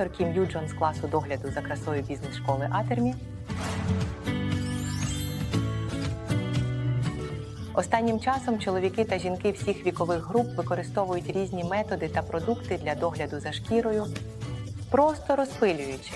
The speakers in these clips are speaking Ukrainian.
Професор Кім Юджон з класу догляду за красою бізнес-школи Атермі. Останнім часом чоловіки та жінки всіх вікових груп використовують різні методи та продукти для догляду за шкірою, просто розпилюючи.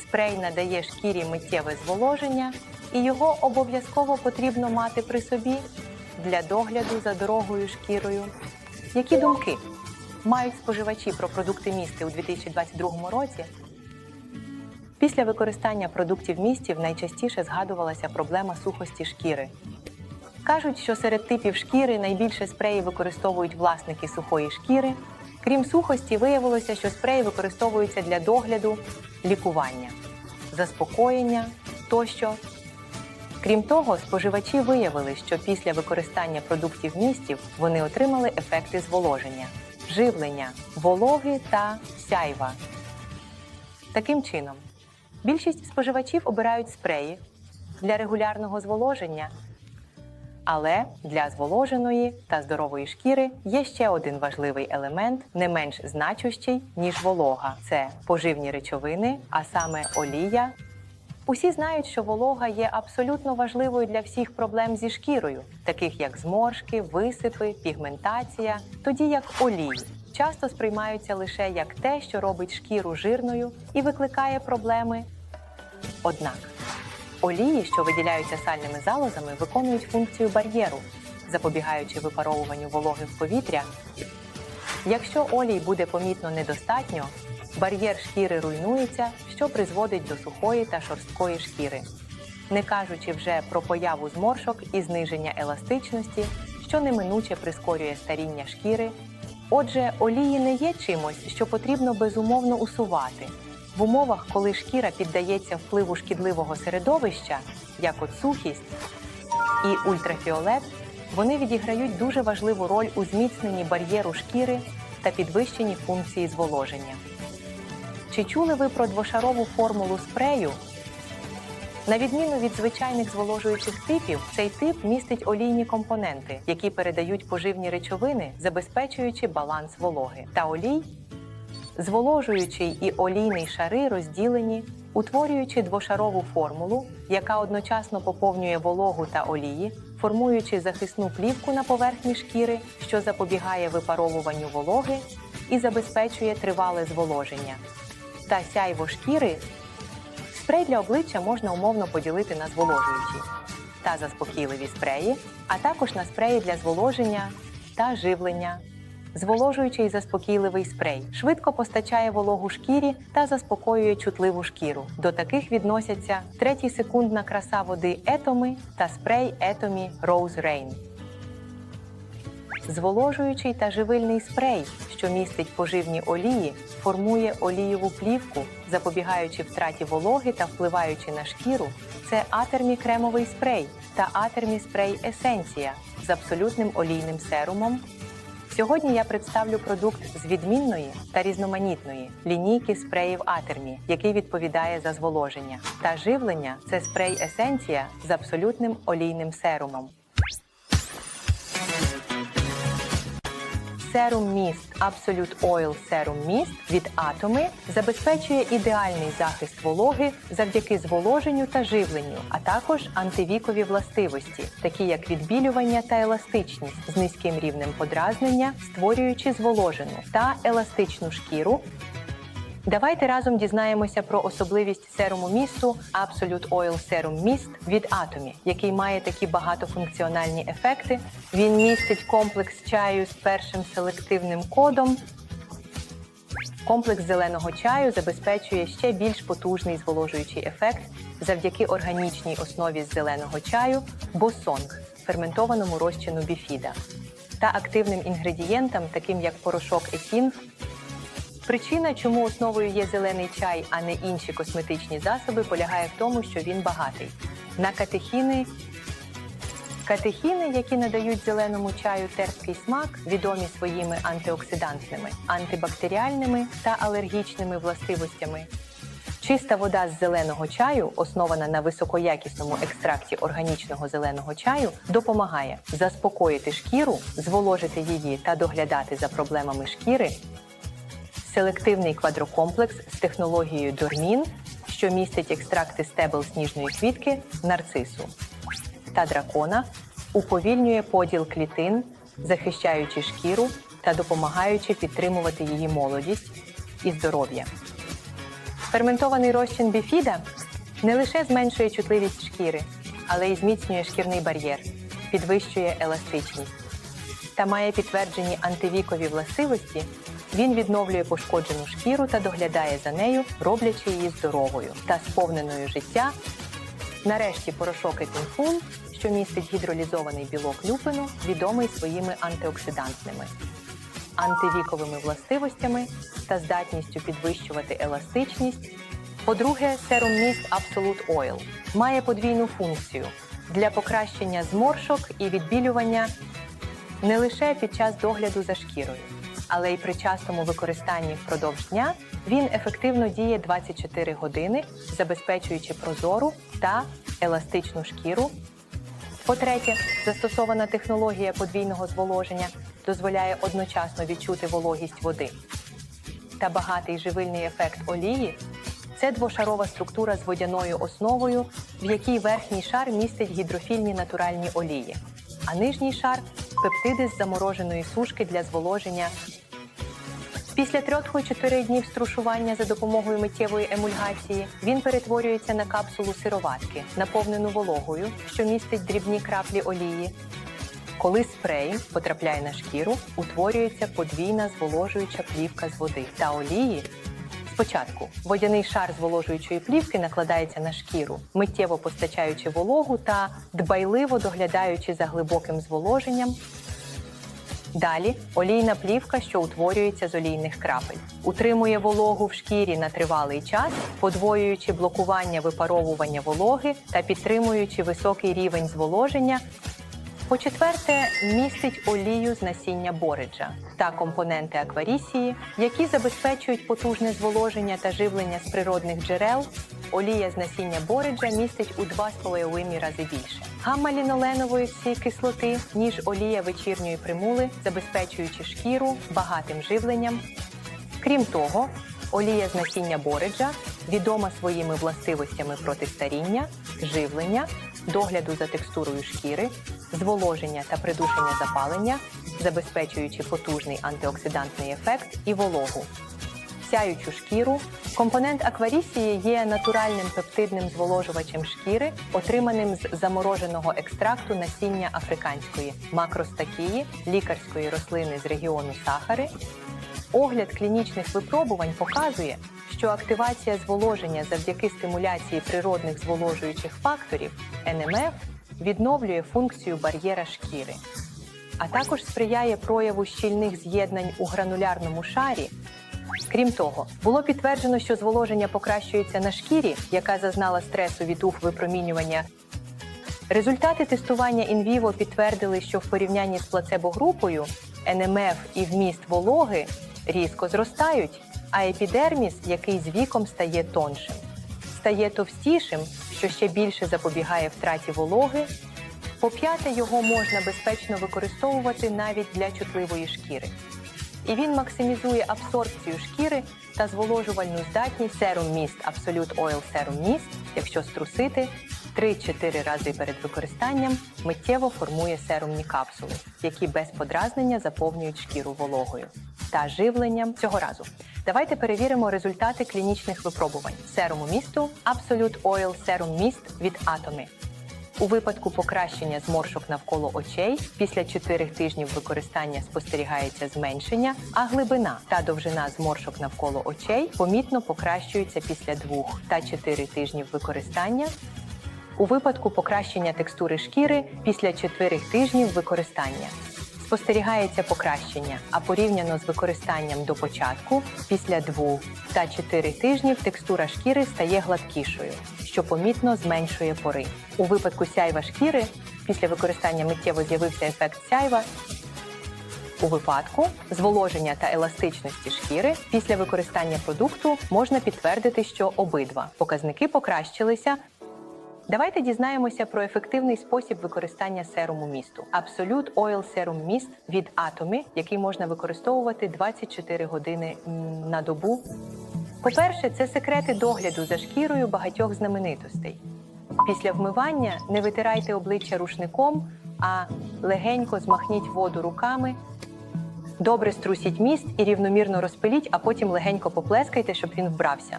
Спрей надає шкірі миттєве зволоження, і його обов'язково потрібно мати при собі для догляду за дорогою шкірою. Які думки мають споживачі про продукти місти у 2022 році? Після використання продуктів містів найчастіше згадувалася проблема сухості шкіри. Кажуть, що серед типів шкіри найбільше спреї використовують власники сухої шкіри. Крім сухості, виявилося, що спреї використовуються для догляду, лікування, заспокоєння тощо. Крім того, споживачі виявили, що після використання продуктів містів вони отримали ефекти зволоження, живлення, вологи та сяйва. Таким чином, більшість споживачів обирають спреї для регулярного зволоження. Але для зволоженої та здорової шкіри є ще один важливий елемент, не менш значущий, ніж волога це поживні речовини, а саме олія. Усі знають, що волога є абсолютно важливою для всіх проблем зі шкірою, таких як зморшки, висипи, пігментація, тоді як олії часто сприймаються лише як те, що робить шкіру жирною і викликає проблеми. Однак Олії, що виділяються сальними залозами, виконують функцію бар'єру, запобігаючи випаровуванню вологи в повітря. Якщо олій буде помітно недостатньо, бар'єр шкіри руйнується, що призводить до сухої та шорсткої шкіри, не кажучи вже про появу зморшок і зниження еластичності, що неминуче прискорює старіння шкіри. Отже, олії не є чимось, що потрібно безумовно усувати. В умовах, коли шкіра піддається впливу шкідливого середовища, як от сухість і ультрафіолет, вони відіграють дуже важливу роль у зміцненні бар'єру шкіри та підвищенні функції зволоження. Чи чули ви про двошарову формулу спрею? На відміну від звичайних зволожуючих типів, цей тип містить олійні компоненти, які передають поживні речовини, забезпечуючи баланс вологи та олій Зволожуючий і олійний шари розділені, утворюючи двошарову формулу, яка одночасно поповнює вологу та олії, формуючи захисну плівку на поверхні шкіри, що запобігає випаровуванню вологи і забезпечує тривале зволоження. Та сяйво шкіри спрей для обличчя можна умовно поділити на зволожуючі та заспокійливі спреї, а також на спреї для зволоження та живлення. Зволожуючий заспокійливий спрей швидко постачає вологу шкірі та заспокоює чутливу шкіру. До таких відносяться третій секундна краса води етоми та спрей етомі Rose Rain. Зволожуючий та живильний спрей, що містить поживні олії, формує олієву плівку, запобігаючи втраті вологи та впливаючи на шкіру. Це атермі кремовий спрей та атермі спрей есенція з абсолютним олійним серумом. Сьогодні я представлю продукт з відмінної та різноманітної лінійки спреїв Атермі, який відповідає за зволоження. Та живлення це спрей есенція з абсолютним олійним серумом. Serum Mist Absolute Oil Serum Mist від Атоми забезпечує ідеальний захист вологи завдяки зволоженню та живленню, а також антивікові властивості, такі як відбілювання та еластичність з низьким рівнем подразнення, створюючи зволожену та еластичну шкіру. Давайте разом дізнаємося про особливість серуму місту Absolute Oil Serum Mist від Atomy, який має такі багатофункціональні ефекти. Він містить комплекс чаю з першим селективним кодом. Комплекс зеленого чаю забезпечує ще більш потужний зволожуючий ефект завдяки органічній основі з зеленого чаю босонг, ферментованому розчину біфіда, та активним інгредієнтам, таким як порошок етінг, Причина, чому основою є зелений чай, а не інші косметичні засоби, полягає в тому, що він багатий на катехіни. Катехіни, які надають зеленому чаю терпкий смак, відомі своїми антиоксидантними, антибактеріальними та алергічними властивостями. Чиста вода з зеленого чаю, основана на високоякісному екстракті органічного зеленого чаю, допомагає заспокоїти шкіру, зволожити її та доглядати за проблемами шкіри. Селективний квадрокомплекс з технологією Дормін, що містить екстракти стебел сніжної квітки нарцису та дракона, уповільнює поділ клітин, захищаючи шкіру та допомагаючи підтримувати її молодість і здоров'я. Ферментований розчин біфіда не лише зменшує чутливість шкіри, але й зміцнює шкірний бар'єр, підвищує еластичність та має підтверджені антивікові властивості. Він відновлює пошкоджену шкіру та доглядає за нею, роблячи її здоровою та сповненою життя. Нарешті порошок Етинфул, що містить гідролізований білок люпину, відомий своїми антиоксидантними антивіковими властивостями та здатністю підвищувати еластичність. По-друге, серум Mist Absolute Oil має подвійну функцію для покращення зморшок і відбілювання не лише під час догляду за шкірою, але й при частому використанні впродовж дня він ефективно діє 24 години, забезпечуючи прозору та еластичну шкіру по-третє, застосована технологія подвійного зволоження дозволяє одночасно відчути вологість води. Та багатий живильний ефект олії це двошарова структура з водяною основою, в якій верхній шар містить гідрофільні натуральні олії, а нижній шар пептиди з замороженої сушки для зволоження Після 3-4 днів струшування за допомогою миттєвої емульгації він перетворюється на капсулу сироватки, наповнену вологою, що містить дрібні краплі олії. Коли спрей потрапляє на шкіру, утворюється подвійна зволожуюча плівка з води та олії. Спочатку водяний шар зволожуючої плівки накладається на шкіру, миттєво постачаючи вологу та дбайливо доглядаючи за глибоким зволоженням, Далі олійна плівка, що утворюється з олійних крапель, утримує вологу в шкірі на тривалий час, подвоюючи блокування випаровування вологи та підтримуючи високий рівень зволоження. По-четверте, містить олію з насіння бориджа та компоненти акварісії, які забезпечують потужне зволоження та живлення з природних джерел. Олія з насіння бориджа містить у 2,5 рази більше гамма-ліноленової кислоти, ніж олія вечірньої примули, забезпечуючи шкіру багатим живленням. Крім того, олія з насіння бориджа відома своїми властивостями протистаріння, живлення, догляду за текстурою шкіри, зволоження та придушення запалення, забезпечуючи потужний антиоксидантний ефект і вологу. Сяючу шкіру. Компонент акварісії є натуральним пептидним зволожувачем шкіри, отриманим з замороженого екстракту насіння африканської макростакії, лікарської рослини з регіону Сахари. Огляд клінічних випробувань показує, що активація зволоження завдяки стимуляції природних зволожуючих факторів НМФ відновлює функцію бар'єра шкіри, а також сприяє прояву щільних з'єднань у гранулярному шарі. Крім того, було підтверджено, що зволоження покращується на шкірі, яка зазнала стресу від ух випромінювання. Результати тестування інвіво підтвердили, що в порівнянні з плацебо-групою НМФ і вміст вологи різко зростають, а епідерміс, який з віком стає тоншим, стає товстішим, що ще більше запобігає втраті вологи. По п'яте, його можна безпечно використовувати навіть для чутливої шкіри. І він максимізує абсорбцію шкіри та зволожувальну здатність Serum Mist Absolute Oil Serum Mist, якщо струсити 3-4 рази перед використанням миттєво формує серумні капсули, які без подразнення заповнюють шкіру вологою та живленням цього разу. Давайте перевіримо результати клінічних випробувань серуму місту Absolute Oil Serum Mist від Atomy. У випадку покращення зморшок навколо очей після 4 тижнів використання спостерігається зменшення, а глибина та довжина зморшок навколо очей помітно покращуються після 2 та 4 тижнів використання. У випадку покращення текстури шкіри після 4 тижнів використання спостерігається покращення, а порівняно з використанням до початку, після 2 та 4 тижнів текстура шкіри стає гладкішою, що помітно зменшує пори. У випадку сяйва шкіри після використання миттєво з'явився ефект сяйва. У випадку зволоження та еластичності шкіри після використання продукту можна підтвердити, що обидва показники покращилися Давайте дізнаємося про ефективний спосіб використання серуму місту. Absolute Oil Serum Mist від Atomy, який можна використовувати 24 години на добу. По-перше, це секрети догляду за шкірою багатьох знаменитостей. Після вмивання не витирайте обличчя рушником, а легенько змахніть воду руками. Добре струсіть міст і рівномірно розпиліть, а потім легенько поплескайте, щоб він вбрався.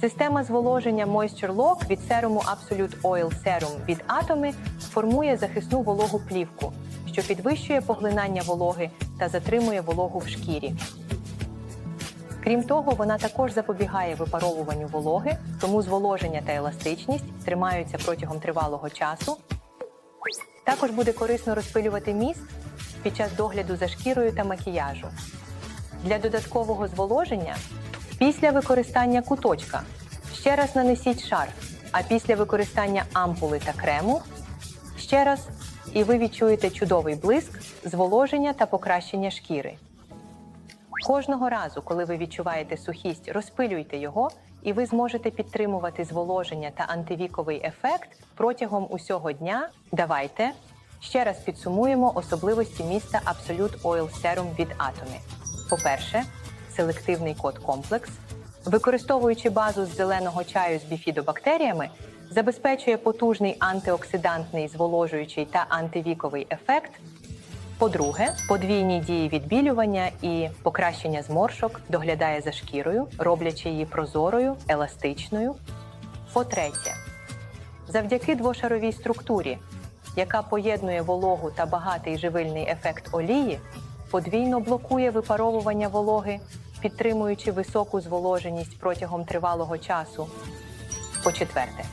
Система зволоження Moisture Lock від серуму Absolute Oil Serum від Atomy формує захисну вологу плівку, що підвищує поглинання вологи та затримує вологу в шкірі. Крім того, вона також запобігає випаровуванню вологи, тому зволоження та еластичність тримаються протягом тривалого часу. Також буде корисно розпилювати міст під час догляду за шкірою та макіяжу. Для додаткового зволоження після використання куточка ще раз нанесіть шар, а після використання ампули та крему ще раз, і ви відчуєте чудовий блиск, зволоження та покращення шкіри. Кожного разу, коли ви відчуваєте сухість, розпилюйте його, і ви зможете підтримувати зволоження та антивіковий ефект протягом усього дня. Давайте ще раз підсумуємо особливості міста Absolute Oil Serum від Atomy. По-перше, селективний код комплекс, використовуючи базу з зеленого чаю з біфідобактеріями, забезпечує потужний антиоксидантний, зволожуючий та антивіковий ефект. По-друге, подвійні дії відбілювання і покращення зморшок доглядає за шкірою, роблячи її прозорою, еластичною. По-третє, завдяки двошаровій структурі, яка поєднує вологу та багатий живильний ефект олії, подвійно блокує випаровування вологи, підтримуючи високу зволоженість протягом тривалого часу. По-четверте,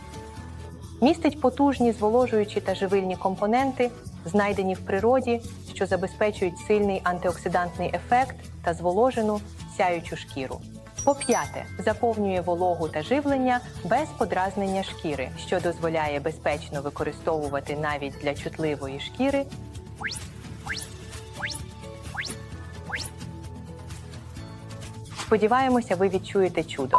містить потужні зволожуючі та живильні компоненти, знайдені в природі, що забезпечують сильний антиоксидантний ефект та зволожену сяючу шкіру. По-п'яте, заповнює вологу та живлення без подразнення шкіри, що дозволяє безпечно використовувати навіть для чутливої шкіри. Сподіваємося, ви відчуєте чудо.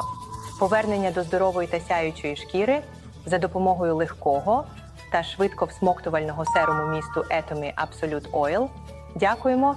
Повернення до здорової та сяючої шкіри за допомогою легкого та швидко всмоктувального серуму місту Atomy Absolute Oil. Дякуємо